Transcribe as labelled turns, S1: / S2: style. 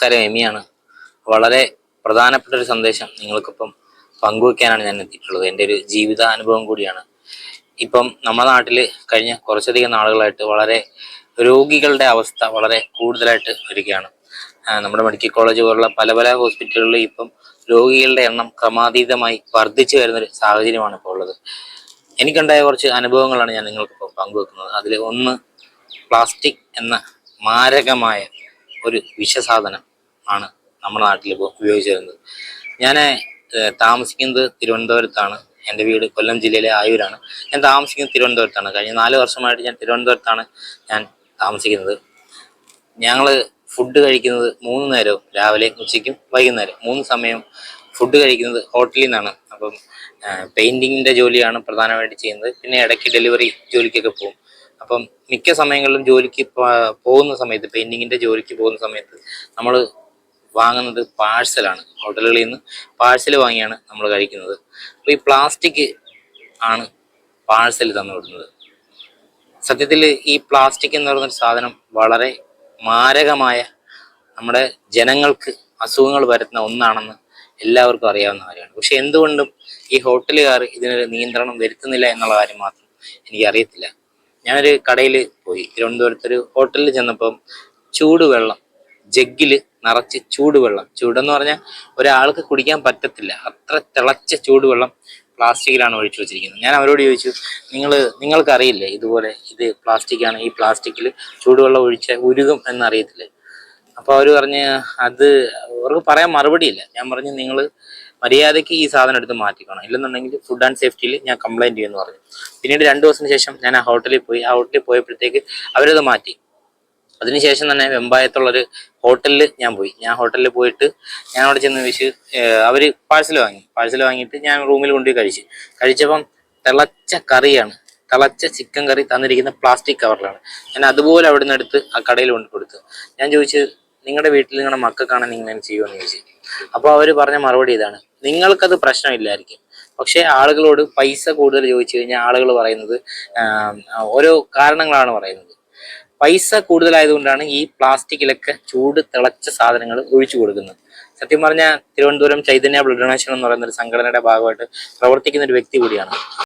S1: നമസ്കാരം എമിയാണ്. വളരെ പ്രധാനപ്പെട്ട ഒരു സന്ദേശം നിങ്ങൾക്കിപ്പം പങ്കുവെക്കാനാണ് ഞാൻ എത്തിയിട്ടുള്ളത്. എന്റെ ഒരു ജീവിതാനുഭവം കൂടിയാണ്. ഇപ്പം നമ്മുടെ നാട്ടിൽ കഴിഞ്ഞ കുറച്ചധികം നാളുകളായിട്ട് വളരെ രോഗികളുടെ അവസ്ഥ വളരെ കൂടുതലായിട്ട് വരികയാണ്. നമ്മുടെ മെഡിക്കൽ കോളേജ് പോലുള്ള പല പല ഹോസ്പിറ്റലുകളിൽ ഇപ്പം രോഗികളുടെ എണ്ണം ക്രമാതീതമായി വർദ്ധിച്ചു വരുന്നൊരു സാഹചര്യമാണ് ഇപ്പോൾ ഉള്ളത്. എനിക്കുണ്ടായ കുറച്ച് അനുഭവങ്ങളാണ് ഞാൻ നിങ്ങൾക്കിപ്പോൾ പങ്കുവെക്കുന്നത്. അതിൽ ഒന്ന് പ്ലാസ്റ്റിക് എന്ന മാരകമായ ഒരു വിഷസാധനം. ആണ് നമ്മുടെ നാട്ടിൽ ഇപ്പോൾ ഉപയോഗിച്ചു വരുന്നത് ഞാൻ താമസിക്കുന്നത് തിരുവനന്തപുരത്താണ്. എന്റെ വീട് കൊല്ലം ജില്ലയിലെ ആയൂരാണ്. ഞാൻ താമസിക്കുന്നത് തിരുവനന്തപുരത്താണ്. കഴിഞ്ഞ നാല് വർഷമായിട്ട് ഞാൻ തിരുവനന്തപുരത്താണ് ഞാൻ താമസിക്കുന്നത്. ഞങ്ങൾ ഫുഡ് കഴിക്കുന്നത് മൂന്ന് നേരവും രാവിലെ ഉച്ചയ്ക്കും വൈകുന്നേരം. മൂന്ന് സമയം ഫുഡ് കഴിക്കുന്നത് ഹോട്ടലിൽ നിന്നാണ്. അപ്പം പെയിന്റിങ്ങിന്റെ ജോലിയാണ് പ്രധാനമായിട്ട് ചെയ്യുന്നത്. പിന്നെ ഇടയ്ക്ക് ഡെലിവറി ജോലിക്കൊക്കെ പോകും. അപ്പം മിക്ക സമയങ്ങളിലും ജോലിക്ക് പോകുന്ന സമയത്ത് പെയിന്റിങ്ങിന്റെ ജോലിക്ക് പോകുന്ന സമയത്ത് നമ്മൾ വാങ്ങുന്നത് പാഴ്സലാണ്. ഹോട്ടലുകളിൽ നിന്ന് പാഴ്സൽ വാങ്ങിയാണ് നമ്മൾ കഴിക്കുന്നത്. അപ്പോൾ ഈ പ്ലാസ്റ്റിക് ആണ് പാഴ്സൽ തന്നു വിടുന്നത് സത്യത്തിൽ ഈ പ്ലാസ്റ്റിക് എന്ന് പറയുന്നൊരു സാധനം വളരെ മാരകമായ നമ്മുടെ ജനങ്ങൾക്ക് അസുഖങ്ങൾ വരുത്തുന്ന ഒന്നാണെന്ന് എല്ലാവർക്കും അറിയാവുന്ന കാര്യമാണ്. പക്ഷെ എന്തുകൊണ്ടും ഈ ഹോട്ടലുകാർ ഇതിനൊരു നിയന്ത്രണം വരുത്തുന്നില്ല എന്നുള്ള കാര്യം മാത്രം എനിക്കറിയത്തില്ല. ഞാനൊരു കടയിൽ പോയി. തിരുവനന്തപുരത്തൊരു ഹോട്ടലിൽ ചെന്നപ്പം ചൂടുവെള്ളം ജഗ്ഗിൽ നിറച്ച് ചൂടുവെള്ളം. ചൂടെന്ന് പറഞ്ഞാൽ ഒരാൾക്ക് കുടിക്കാൻ പറ്റത്തില്ല. അത്ര തിളച്ച ചൂടുവെള്ളം പ്ലാസ്റ്റിക്കിലാണ് ഒഴിച്ചു വെച്ചിരിക്കുന്നത്. ഞാൻ അവരോട് ചോദിച്ചു നിങ്ങൾ നിങ്ങൾക്കറിയില്ലേ ഇതുപോലെ ഇത് പ്ലാസ്റ്റിക്കാണ് ഈ പ്ലാസ്റ്റിക്കിൽ ചൂടുവെള്ളം ഒഴിച്ച ഉരുകും എന്നറിയത്തില്ലേ? അപ്പോൾ അവർ പറഞ്ഞ് അത് അവർക്ക് പറയാൻ മറുപടിയില്ല ഞാൻ പറഞ്ഞു നിങ്ങൾ മര്യാദയ്ക്ക് ഈ സാധനം എടുത്ത് മാറ്റിക്കണം. ഇല്ലെന്നുണ്ടെങ്കിൽ ഫുഡ് ആൻഡ് സേഫ്റ്റിയിൽ ഞാൻ കംപ്ലൈന്റ് ചെയ്യുമെന്ന് പറഞ്ഞു. പിന്നീട് രണ്ട് ദിവസത്തിന് ശേഷം ഞാൻ ആ ഹോട്ടലിൽ പോയി. ആ ഹോട്ടലിൽ പോയപ്പോഴത്തേക്ക് അവരത് മാറ്റി. അതിനുശേഷം തന്നെ വെമ്പായത്തുള്ളൊരു ഹോട്ടലിൽ ഞാൻ പോയി. ഞാൻ ഹോട്ടലിൽ പോയിട്ട് ഞാൻ അവിടെ ചെന്ന് ചോദിച്ചു അവർ പാഴ്സൽ വാങ്ങി. പാഴ്സൽ വാങ്ങിയിട്ട് ഞാൻ റൂമിൽ കൊണ്ടുപോയി കഴിച്ചു. കഴിച്ചപ്പം തിളച്ച കറിയാണ്. തിളച്ച ചിക്കൻ കറി തന്നിരിക്കുന്ന പ്ലാസ്റ്റിക് കവറിലാണ്. ഞാൻ അതുപോലെ അവിടെ നിന്ന് എടുത്ത് ആ കടയിൽ കൊണ്ട് കൊടുത്തു. ഞാൻ ചോദിച്ചു നിങ്ങളുടെ വീട്ടിൽ നിങ്ങളുടെ മക്കൾക്കാണ് നിങ്ങൾ ഇങ്ങനെ ചെയ്യുമെന്ന് ചോദിച്ചു. അപ്പോൾ അവർ പറഞ്ഞ മറുപടി ഇതാണ്. നിങ്ങൾക്കത് പ്രശ്നമില്ലായിരിക്കും. പക്ഷേ ആളുകളോട് പൈസ കൂടുതൽ ചോദിച്ചു കഴിഞ്ഞാൽ ആളുകൾ പറയുന്നത് ഓരോ കാരണങ്ങളാണ് പറയുന്നത്. പൈസ കൂടുതലായതുകൊണ്ടാണ് ഈ പ്ലാസ്റ്റിക്കിലൊക്കെ ചൂട് തിളച്ച സാധനങ്ങൾ ഒഴിച്ചു കൊടുക്കുന്നത്. സത്യം പറഞ്ഞാൽ തിരുവനന്തപുരം ചൈതന്യ ബ്ലഡ് ഡൊണേഷൻ എന്ന് പറയുന്ന ഒരു സംഘടനയുടെ ഭാഗമായിട്ട് പ്രവർത്തിക്കുന്ന ഒരു വ്യക്തി കൂടിയാണ്.